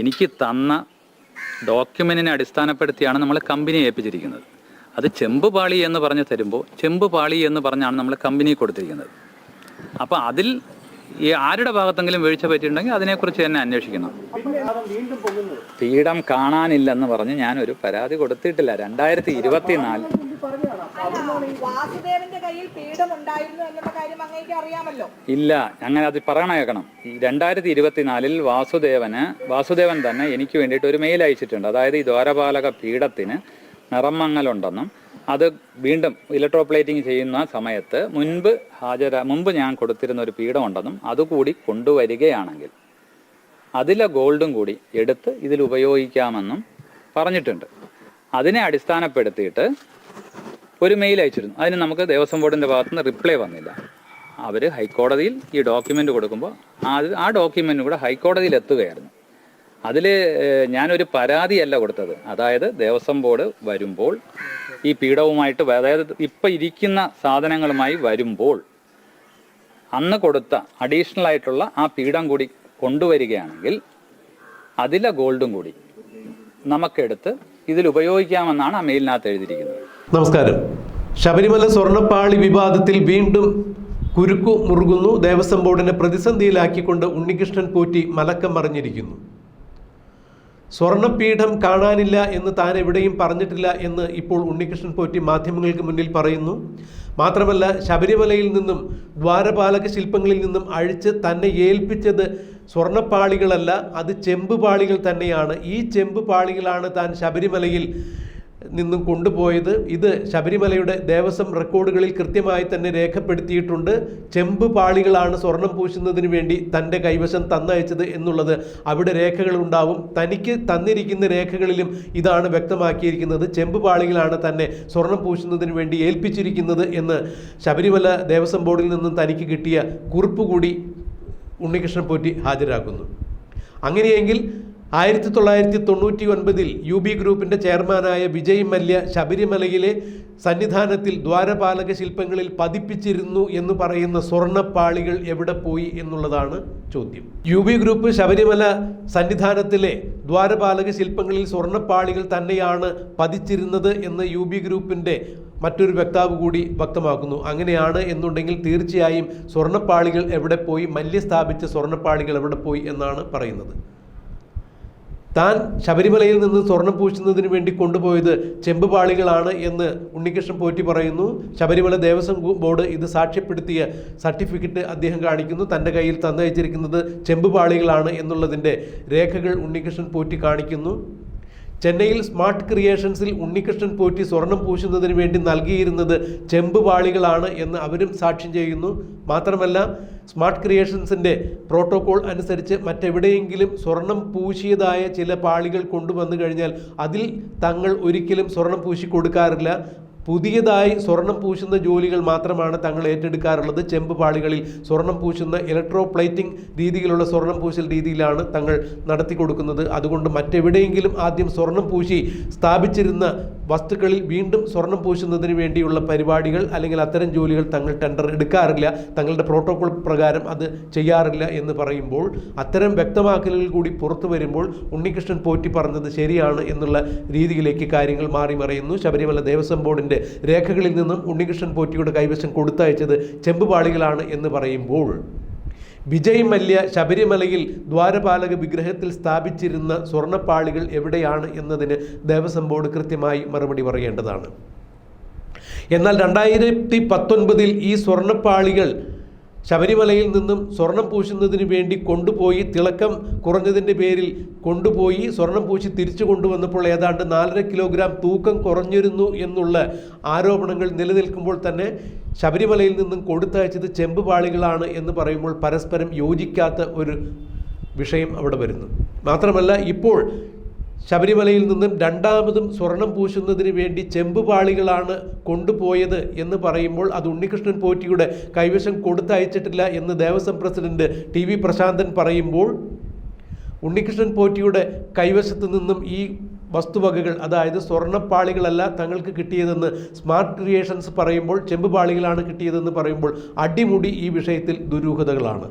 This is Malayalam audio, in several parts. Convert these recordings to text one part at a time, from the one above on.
എനിക്ക് തന്ന ഡോക്യുമെന്റിനെ അടിസ്ഥാനപ്പെടുത്തിയാണ് നമ്മൾ കമ്പനി ഏൽപ്പിച്ചിരിക്കുന്നത്. അത് ചെമ്പ് പാളി എന്ന് പറഞ്ഞ് തരുമ്പോൾ ചെമ്പ് പാളി എന്ന് പറഞ്ഞാണ് നമ്മൾ കമ്പനി കൊടുത്തിരിക്കുന്നത്. അപ്പോൾ അതിൽ ഈ ആരുടെ ഭാഗത്തെങ്കിലും വീഴ്ച പറ്റിയിട്ടുണ്ടെങ്കിൽ അതിനെക്കുറിച്ച് തന്നെ അന്വേഷിക്കണം. പീഠം കാണാനില്ലെന്ന് പറഞ്ഞ് ഞാനൊരു പരാതി കൊടുത്തിട്ടില്ല. രണ്ടായിരത്തി ഇരുപത്തി നാല് വാസുദേവന്റെ കയ്യിൽ എന്നുള്ള കാര്യം അങ്ങേക്ക് അറിയാമല്ലോ. ഇല്ല അങ്ങനെ അത് പറയണ കേൾക്കണം. ഈ രണ്ടായിരത്തി ഇരുപത്തിനാലിൽ വാസുദേവന് വാസുദേവൻ തന്നെ എനിക്ക് വേണ്ടിയിട്ട് ഒരു മെയിൽ അയച്ചിട്ടുണ്ട്. അതായത് ഈ ദ്വാരപാലക പീഠത്തിന് നിറമങ്ങലുണ്ടെന്നും അത് വീണ്ടും ഇലക്ട്രോപ്ലേറ്റിംഗ് ചെയ്യുന്ന സമയത്ത് മുൻപ് ഹാജര മുൻപ് ഞാൻ കൊടുത്തിരുന്ന ഒരു പീഠമുണ്ടെന്നും അതുകൂടി കൊണ്ടുവരികയാണെങ്കിൽ അതിലെ ഗോൾഡും കൂടി എടുത്ത് ഇതിൽ ഉപയോഗിക്കാമെന്നും പറഞ്ഞിട്ടുണ്ട്. അതിനെ അടിസ്ഥാനപ്പെടുത്തിയിട്ട് ഒരു മെയിൽ അയച്ചിരുന്നു. അതിന് നമുക്ക് ദേവസ്വം ബോർഡിന്റെ ഭാഗത്തുനിന്ന് റിപ്ലൈ വന്നില്ല. അവർ ഹൈക്കോടതിയിൽ ഈ ഡോക്യുമെന്റ് കൊടുക്കുമ്പോൾ അത് ആ ഡോക്യുമെന്റ് കൂടെ ഹൈക്കോടതിയിൽ എത്തുകയായിരുന്നു. അതിൽ ഞാനൊരു പരാതിയല്ല കൊടുത്തത്. അതായത് ദേവസ്വം ബോർഡ് വരുമ്പോൾ ഈ പീഠവുമായിട്ട് അതായത് ഇപ്പം ഇരിക്കുന്ന സാധനങ്ങളുമായി വരുമ്പോൾ അന്ന് കൊടുത്ത അഡീഷണൽ ആയിട്ടുള്ള ആ പീഠം കൂടി കൊണ്ടുവരികയാണെങ്കിൽ അതിലെ ഗോൾഡും കൂടി നമുക്കെടുത്ത് ഇതിൽ ഉപയോഗിക്കാമെന്നാണ് ആ മെയിലിനകത്ത് എഴുതിയിരിക്കുന്നത്. നമസ്കാരം. ശബരിമല സ്വർണപ്പാളി വിവാദത്തിൽ വീണ്ടും കുരുക്കു മുറുകുന്നു. ദേവസ്വം ബോർഡിനെ പ്രതിസന്ധിയിലാക്കിക്കൊണ്ട് ഉണ്ണികൃഷ്ണൻ പോറ്റി മലക്കം മറിഞ്ഞിരിക്കുന്നു. സ്വർണപീഠം കാണാനില്ല എന്ന് താൻ എവിടെയും പറഞ്ഞിട്ടില്ല എന്ന് ഇപ്പോൾ ഉണ്ണികൃഷ്ണൻ പോറ്റി മാധ്യമങ്ങൾക്ക് മുന്നിൽ പറയുന്നു. മാത്രമല്ല ശബരിമലയിൽ നിന്നും ദ്വാരപാലക ശില്പങ്ങളിൽ നിന്നും അഴിച്ച് തന്നെ ഏൽപ്പിച്ചത് സ്വർണപ്പാളികളല്ല അത് ചെമ്പ് പാളികൾ തന്നെയാണ്. ഈ ചെമ്പ് പാളികളാണ് താൻ ശബരിമലയിൽ നിന്നും കൊണ്ടുപോയത് ഇത് ശബരിമലയുടെ ദേവസ്വം റെക്കോർഡുകളിൽ കൃത്യമായി തന്നെ രേഖപ്പെടുത്തിയിട്ടുണ്ട്. ചെമ്പ് പാളികളാണ് സ്വർണം പൂശുന്നതിന് വേണ്ടി തന്റെ കൈവശം തന്നയച്ചത് എന്നുള്ളത് അവിടെ രേഖകളുണ്ടാവും തനിക്ക് തന്നിരിക്കുന്ന രേഖകളിലും ഇതാണ് വ്യക്തമാക്കിയിരിക്കുന്നത്. ചെമ്പ് പാളികളാണ് തന്നെ സ്വർണം പൂശുന്നതിന് വേണ്ടി ഏൽപ്പിച്ചിരിക്കുന്നത് എന്ന് ശബരിമല ദേവസ്വം ബോർഡിൽ നിന്നും തനിക്ക് കിട്ടിയ കുറിപ്പ് കൂടി ഉണ്ണികൃഷ്ണൻ പോറ്റി ഹാജരാക്കുന്നു. അങ്ങനെയെങ്കിൽ ആയിരത്തി തൊള്ളായിരത്തി തൊണ്ണൂറ്റി ഒൻപതിൽ യു ബി ഗ്രൂപ്പിന്റെ ചെയർമാനായ വിജയ് മല്യ ശബരിമലയിലെ സന്നിധാനത്തിൽ ദ്വാരപാലക ശില്പങ്ങളിൽ പതിപ്പിച്ചിരുന്നു എന്ന് പറയുന്ന സ്വർണപ്പാളികൾ എവിടെ പോയി എന്നുള്ളതാണ് ചോദ്യം. യു ബി ഗ്രൂപ്പ് ശബരിമല സന്നിധാനത്തിലെ ദ്വാരപാലക ശില്പങ്ങളിൽ സ്വർണപ്പാളികൾ തന്നെയാണ് പതിച്ചിരുന്നത് എന്ന് യു ബി ഗ്രൂപ്പിന്റെ മറ്റൊരു വക്താവ് കൂടി വ്യക്തമാക്കുന്നു. അങ്ങനെയാണ് എന്നുണ്ടെങ്കിൽ തീർച്ചയായും സ്വർണപ്പാളികൾ എവിടെ പോയി മല്യ സ്ഥാപിച്ച സ്വർണപ്പാളികൾ എവിടെ പോയി എന്നാണ് പറയുന്നത്. താൻ ശബരിമലയിൽ നിന്ന് സ്വർണം പൂശുന്നതിന് വേണ്ടി കൊണ്ടുപോയത് ചെമ്പ് പാളികളാണ് എന്ന് ഉണ്ണികൃഷ്ണൻ പോറ്റി പറയുന്നു. ശബരിമല ദേവസ്വം ബോർഡ് ഇത് സാക്ഷ്യപ്പെടുത്തിയ സർട്ടിഫിക്കറ്റ് അദ്ദേഹം കാണിക്കുന്നു. തന്റെ കയ്യിൽ തന്നയച്ചിരിക്കുന്നത് ചെമ്പ് പാളികളാണ് എന്നുള്ളതിന്റെ രേഖകൾ ഉണ്ണികൃഷ്ണൻ പോറ്റി കാണിക്കുന്നു. ചെന്നൈയിൽ സ്മാർട്ട് ക്രിയേഷൻസിൽ ഉണ്ണികൃഷ്ണൻ പോറ്റി സ്വർണം പൂശുന്നതിന് വേണ്ടി നൽകിയിരുന്നത് ചെമ്പ് പാളികളാണ് എന്ന് അവരും സാക്ഷ്യം ചെയ്യുന്നു. മാത്രമല്ല സ്മാർട്ട് ക്രിയേഷൻസിന്റെ പ്രോട്ടോകോൾ അനുസരിച്ച് മറ്റെവിടെയെങ്കിലും സ്വർണം പൂശിയതായ ചില പാളികൾ കൊണ്ടുവന്നു കഴിഞ്ഞാൽ അതിൽ തങ്ങൾ ഒരിക്കലും സ്വർണം പൂശി കൊടുക്കാറില്ല പുതിയതായി സ്വർണം പൂശുന്ന ജോലികൾ മാത്രമാണ് തങ്ങൾ ഏറ്റെടുക്കാറുള്ളത്. ചെമ്പ് പാളികളിൽ സ്വർണം പൂശുന്ന ഇലക്ട്രോ പ്ലേറ്റിംഗ് രീതിയിലുള്ള സ്വർണം പൂശൽ രീതിയിലാണ് തങ്ങൾ നടത്തി കൊടുക്കുന്നത് അതുകൊണ്ട് മറ്റെവിടെയെങ്കിലും ആദ്യം സ്വർണം പൂശി സ്ഥാപിച്ചിരുന്ന വസ്തുക്കളിൽ വീണ്ടും സ്വർണം പൂശുന്നതിന് വേണ്ടിയുള്ള പരിപാടികൾ അല്ലെങ്കിൽ അത്തരം ജോലികൾ തങ്ങൾ ടെൻഡർ എടുക്കാറില്ല. തങ്ങളുടെ പ്രോട്ടോകോൾ പ്രകാരം അത് ചെയ്യാറില്ല എന്ന് പറയുമ്പോൾ അത്തരം വ്യക്തമാക്കലുകൾ കൂടി പുറത്തു വരുമ്പോൾ ഉണ്ണികൃഷ്ണൻ പോറ്റി പറഞ്ഞത് ശരിയാണ് എന്നുള്ള രീതിയിലേക്ക് കാര്യങ്ങൾ മാറി മറിയുന്നു. ശബരിമല ദേവസ്വം ബോർഡിന്റെ രേഖകളിൽ നിന്നും ഉണ്ണികൃഷ്ണൻ പോറ്റിയുടെ കൈവശം കൊടുത്തയച്ചത് ചെമ്പുപാളികളാണ് എന്ന് പറയുമ്പോൾ വിജയ് മല്യ ശബരിമലയിൽ ദ്വാരപാലക വിഗ്രഹത്തിൽ സ്ഥാപിച്ചിരുന്ന സ്വർണപ്പാളികൾ എവിടെയാണ് എന്നതിന് ദേവസ്വം ബോർഡ് കൃത്യമായി മറുപടി പറയേണ്ടതാണ്. എന്നാൽ രണ്ടായിരത്തി പത്തൊൻപതിൽ ഈ സ്വർണപ്പാളികൾ ശബരിമലയിൽ നിന്നും സ്വർണം പൂശുന്നതിന് വേണ്ടി കൊണ്ടുപോയി തിളക്കം കുറഞ്ഞതിന്റെ പേരിൽ കൊണ്ടുപോയി സ്വർണം പൂശി തിരിച്ചു കൊണ്ടുവന്നപ്പോൾ ഏതാണ്ട് നാലര കിലോഗ്രാം തൂക്കം കുറഞ്ഞിരുന്നു എന്നുള്ള ആരോപണങ്ങൾ നിലനിൽക്കുമ്പോൾ തന്നെ ശബരിമലയിൽ നിന്നും കൊടുത്തയച്ചത് ചെമ്പ് പാളികളാണ് എന്ന് പറയുമ്പോൾ പരസ്പരം യോജിക്കാത്ത ഒരു വിഷയം അവിടെ വരുന്നു. മാത്രമല്ല ഇപ്പോൾ ശബരിമലയിൽ നിന്നും രണ്ടാമതും സ്വർണം പൂശുന്നതിന് വേണ്ടി ചെമ്പുപാളികളാണ് കൊണ്ടുപോയത് എന്ന് പറയുമ്പോൾ അത് ഉണ്ണികൃഷ്ണൻ പോറ്റിയുടെ കൈവശം കൊടുത്തയച്ചിട്ടില്ല എന്ന് Devaswom president T V Prasanthan പറയുമ്പോൾ ഉണ്ണികൃഷ്ണൻ പോറ്റിയുടെ കൈവശത്തു നിന്നും ഈ വസ്തുവകകൾ അതായത് സ്വർണപ്പാളികളല്ല തങ്ങൾക്ക് കിട്ടിയതെന്ന് സ്മാർട്ട് ക്രിയേഷൻസ് പറയുമ്പോൾ ചെമ്പുപാളികളാണ് കിട്ടിയതെന്ന് പറയുമ്പോൾ അടിമുടി ഈ വിഷയത്തിൽ ദുരൂഹതകളാണ്.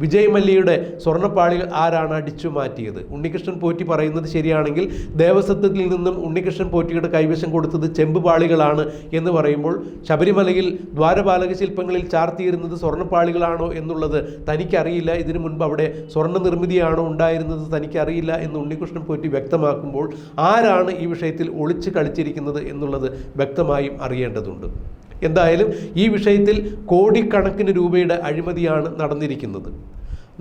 വിജയ് മല്യയുടെ സ്വർണപ്പാളികൾ ആരാണ് അടിച്ചു മാറ്റിയത്? ഉണ്ണികൃഷ്ണൻ പോറ്റി പറയുന്നത് ശരിയാണെങ്കിൽ ദേവസ്വത്തിൽ നിന്നും ഉണ്ണികൃഷ്ണൻ പോറ്റിയുടെ കൈവശം കൊടുത്തത് ചെമ്പ് പാളികളാണ് എന്ന് പറയുമ്പോൾ ശബരിമലയിൽ ദ്വാരപാലക ശില്പങ്ങളിൽ ചാർത്തിയിരുന്നത് സ്വർണപ്പാളികളാണോ എന്നുള്ളത് തനിക്കറിയില്ല. ഇതിനു മുൻപ് അവിടെ സ്വർണ നിർമ്മിതിയാണോ ഉണ്ടായിരുന്നത് തനിക്കറിയില്ല എന്ന് ഉണ്ണികൃഷ്ണൻ പോറ്റി വ്യക്തമാക്കുമ്പോൾ ആരാണ് ഈ വിഷയത്തിൽ ഒളിച്ച് കളിച്ചിരിക്കുന്നത് എന്നുള്ളത് വ്യക്തമായും അറിയേണ്ടതുണ്ട്. എന്തായാലും ഈ വിഷയത്തിൽ കോടിക്കണക്കിന് രൂപയുടെ അഴിമതിയാണ് നടന്നിരിക്കുന്നത്.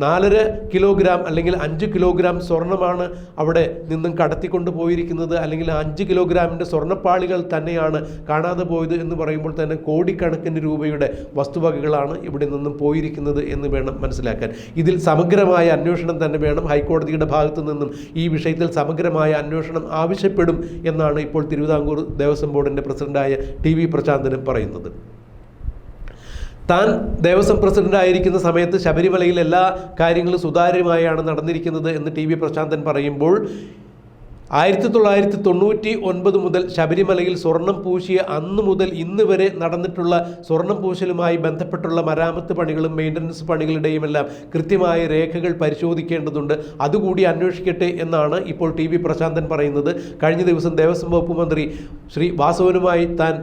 നാലര കിലോഗ്രാം അല്ലെങ്കിൽ അഞ്ച് കിലോഗ്രാം സ്വർണമാണ് അവിടെ നിന്നും കടത്തിക്കൊണ്ട് പോയിരിക്കുന്നത്. അല്ലെങ്കിൽ അഞ്ച് കിലോഗ്രാമിന്റെ സ്വർണപ്പാളികൾ തന്നെയാണ് കാണാതെ പോയത് എന്ന് പറയുമ്പോൾ തന്നെ കോടിക്കണക്കിന് രൂപയുടെ വസ്തുവകകളാണ് ഇവിടെ നിന്നും പോയിരിക്കുന്നത് എന്ന് വേണം മനസ്സിലാക്കാൻ. ഇതിൽ സമഗ്രമായ അന്വേഷണം തന്നെ വേണം. ഹൈക്കോടതിയുടെ ഭാഗത്തു നിന്നും ഈ വിഷയത്തിൽ സമഗ്രമായ അന്വേഷണം ആവശ്യപ്പെടും എന്നാണ് ഇപ്പോൾ തിരുവിതാംകൂർ ദേവസ്വം ബോർഡിന്റെ പ്രസിഡന്റായ ടി വി പ്രശാന്തനും പറയുന്നത്. താൻ ദേവസ്വം പ്രസിഡന്റ് ആയിരിക്കുന്ന സമയത്ത് ശബരിമലയിൽ എല്ലാ കാര്യങ്ങളും സുതാര്യമായാണ് നടന്നിരിക്കുന്നത് എന്ന് ടി വി പ്രശാന്തൻ പറയുമ്പോൾ ആയിരത്തി തൊള്ളായിരത്തി തൊണ്ണൂറ്റി ഒൻപത് മുതൽ ശബരിമലയിൽ സ്വർണം പൂശിയ അന്ന് മുതൽ ഇന്ന് വരെ നടന്നിട്ടുള്ള സ്വർണം പൂശലുമായി ബന്ധപ്പെട്ടുള്ള മരാമത്ത് പണികളും മെയിന്റനൻസ് പണികളുടെയും എല്ലാം കൃത്യമായ രേഖകൾ പരിശോധിക്കേണ്ടതുണ്ട്. അതുകൂടി അന്വേഷിക്കട്ടെ എന്നാണ് ഇപ്പോൾ ടി വി പ്രശാന്തൻ പറയുന്നത്. കഴിഞ്ഞ ദിവസം ദേവസ്വം വകുപ്പ് മന്ത്രി ശ്രീ വാസവനുമായി താൻ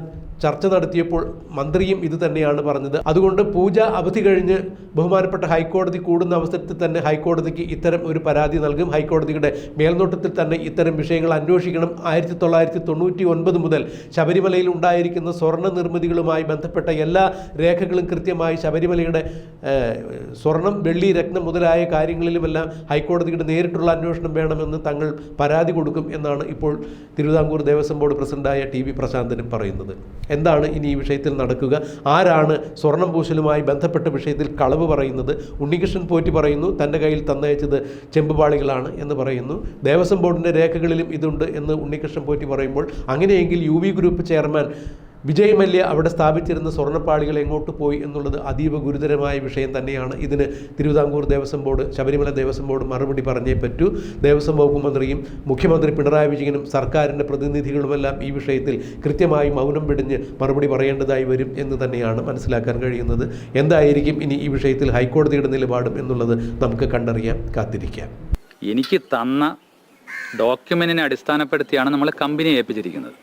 ചർച്ച നടത്തിയപ്പോൾ മന്ത്രിയും ഇത് തന്നെയാണ് പറഞ്ഞത്. അതുകൊണ്ട് പൂജ അവധി കഴിഞ്ഞ് ബഹുമാനപ്പെട്ട ഹൈക്കോടതി കൂടുന്ന അവസരത്തിൽ തന്നെ ഹൈക്കോടതിക്ക് ഇത്തരം ഒരു പരാതി നൽകും. ഹൈക്കോടതിയുടെ മേൽനോട്ടത്തിൽ തന്നെ ഇത്തരം വിഷയങ്ങൾ അന്വേഷിക്കണം. ആയിരത്തി തൊള്ളായിരത്തി തൊണ്ണൂറ്റി ഒൻപത് മുതൽ ശബരിമലയിൽ ഉണ്ടായിരിക്കുന്ന സ്വർണ നിർമ്മിതികളുമായി ബന്ധപ്പെട്ട എല്ലാ രേഖകളും കൃത്യമായി ശബരിമലയുടെ സ്വർണം വെള്ളി രത്നം മുതലായ കാര്യങ്ങളിലുമെല്ലാം ഹൈക്കോടതിയുടെ നേരിട്ടുള്ള അന്വേഷണം വേണമെന്ന് തങ്ങൾ പരാതി കൊടുക്കും എന്നാണ് ഇപ്പോൾ തിരുവിതാംകൂർ ദേവസ്വം ബോർഡ് പ്രസിഡന്റായ ടി വി പ്രശാന്തനും പറയുന്നത്. എന്താണ് ഇനി ഈ വിഷയത്തിൽ നടക്കുക? ആരാണ് സ്വർണം പൂശലുമായി ബന്ധപ്പെട്ട വിഷയത്തിൽ കളവ് പറയുന്നത്? ഉണ്ണികൃഷ്ണൻ പോറ്റി പറയുന്നു തന്റെ കയ്യിൽ തന്നയച്ചത് ചെമ്പുപാളികളാണ് എന്ന് പറയുന്നു. ദേവസ്വം ബോർഡിന്റെ രേഖകളിലും ഇതുണ്ട് എന്ന് ഉണ്ണികൃഷ്ണൻ പോറ്റി പറയുമ്പോൾ അങ്ങനെയെങ്കിൽ U group chairman Vijay Mallya അവിടെ സ്ഥാപിച്ചിരുന്ന സ്വർണപ്പാളികൾ എങ്ങോട്ട് പോയി എന്നുള്ളത് അതീവ ഗുരുതരമായ വിഷയം തന്നെയാണ്. ഇതിന് തിരുവിതാംകൂർ ദേവസ്വം ബോർഡ് ശബരിമല ദേവസ്വം ബോർഡ് മറുപടി പറഞ്ഞേ പറ്റൂ. ദേവസ്വം വകുപ്പ് മന്ത്രിയും മുഖ്യമന്ത്രി പിണറായി വിജയനും സർക്കാരിന്റെ പ്രതിനിധികളുമെല്ലാം ഈ വിഷയത്തിൽ കൃത്യമായി മൗനം വെടിഞ്ഞ് മറുപടി പറയേണ്ടതായി വരും എന്ന് തന്നെയാണ് മനസ്സിലാക്കാൻ കഴിയുന്നത്. എന്തായിരിക്കും ഇനി ഈ വിഷയത്തിൽ ഹൈക്കോടതിയുടെ നിലപാടും എന്നുള്ളത് നമുക്ക് കണ്ടറിയാം കാത്തിരിക്കാം. എനിക്ക് തന്ന ഡോക്യുമെന്റിനെ അടിസ്ഥാനപ്പെടുത്തിയാണ് നമ്മൾ കമ്പനി ഏൽപ്പിച്ചിരിക്കുന്നത്.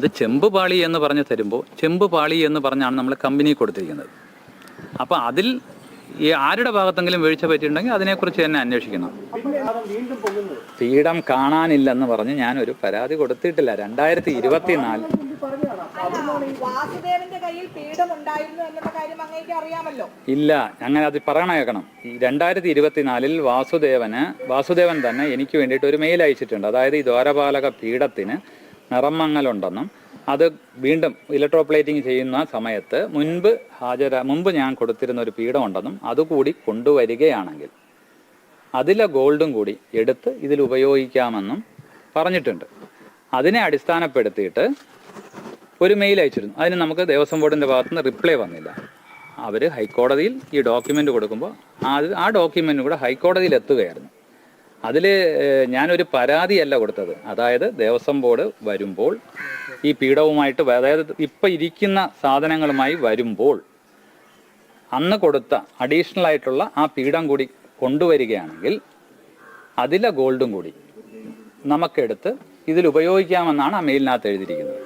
അത് ചെമ്പ് പാളി എന്ന് പറഞ്ഞ് തരുമ്പോൾ ചെമ്പ് പാളി എന്ന് പറഞ്ഞാണ് നമ്മൾ കമ്പനി കൊടുത്തിരിക്കുന്നത്. അപ്പോൾ അതിൽ ഈ ആരുടെ ഭാഗത്തെങ്കിലും വീഴ്ച പറ്റിയിട്ടുണ്ടെങ്കിൽ അതിനെക്കുറിച്ച് തന്നെ അന്വേഷിക്കണം. പീഠം കാണാനില്ലെന്ന് പറഞ്ഞ് ഞാനൊരു പരാതി കൊടുത്തിട്ടില്ല. രണ്ടായിരത്തി ഇരുപത്തിനാല് ഇല്ല അങ്ങനെ അത് പറയണ കേൾക്കണം. രണ്ടായിരത്തി ഇരുപത്തിനാലിൽ വാസുദേവന് വാസുദേവൻ തന്നെ എനിക്ക് വേണ്ടിയിട്ട് ഒരു മെയിൽ അയച്ചിട്ടുണ്ട്. അതായത് ഈ ദ്വാരപാലക പീഠത്തിന് നിറം മങ്ങലുണ്ടെന്നും അത് വീണ്ടും ഇലക്ട്രോപ്ലേറ്റിംഗ് ചെയ്യുന്ന സമയത്ത് മുൻപ് ഹാജര മുൻപ് ഞാൻ കൊടുത്തിരുന്ന ഒരു പീഠം ഉണ്ടെന്നും അതുകൂടി കൊണ്ടുവരികയാണെങ്കിൽ അതിലെ ഗോൾഡും കൂടി എടുത്ത് ഇതിൽ ഉപയോഗിക്കാമെന്നും പറഞ്ഞിട്ടുണ്ട്. അതിനെ അടിസ്ഥാനപ്പെടുത്തിയിട്ട് ഒരു മെയിൽ അയച്ചിരുന്നു. അതിന് നമുക്ക് ദേവസ്വം ബോർഡിന്റെ ഭാഗത്തുനിന്ന് റിപ്ലൈ വന്നില്ല. അവർ ഹൈക്കോടതിയിൽ ഈ ഡോക്യുമെന്റ് കൊടുക്കുമ്പോൾ ആ ഡോക്യുമെന്റ് കൂടെ ഹൈക്കോടതിയിൽ എത്തുകയായിരുന്നു. അതിൽ ഞാനൊരു പരാതിയല്ല കൊടുത്തത്. അതായത് ദേവസ്വം ബോർഡ് വരുമ്പോൾ ഈ പീഠവുമായിട്ട് അതായത് ഇപ്പം ഇരിക്കുന്ന സാധനങ്ങളുമായി വരുമ്പോൾ അന്ന് കൊടുത്ത അഡീഷണൽ ആയിട്ടുള്ള ആ പീഠം കൂടി കൊണ്ടുവരികയാണെങ്കിൽ അതിലെ ഗോൾഡും കൂടി നമുക്കെടുത്ത് ഇതിൽ ഉപയോഗിക്കാമെന്നാണ് ആ മെയിലിനകത്ത് എഴുതിയിരിക്കുന്നത്.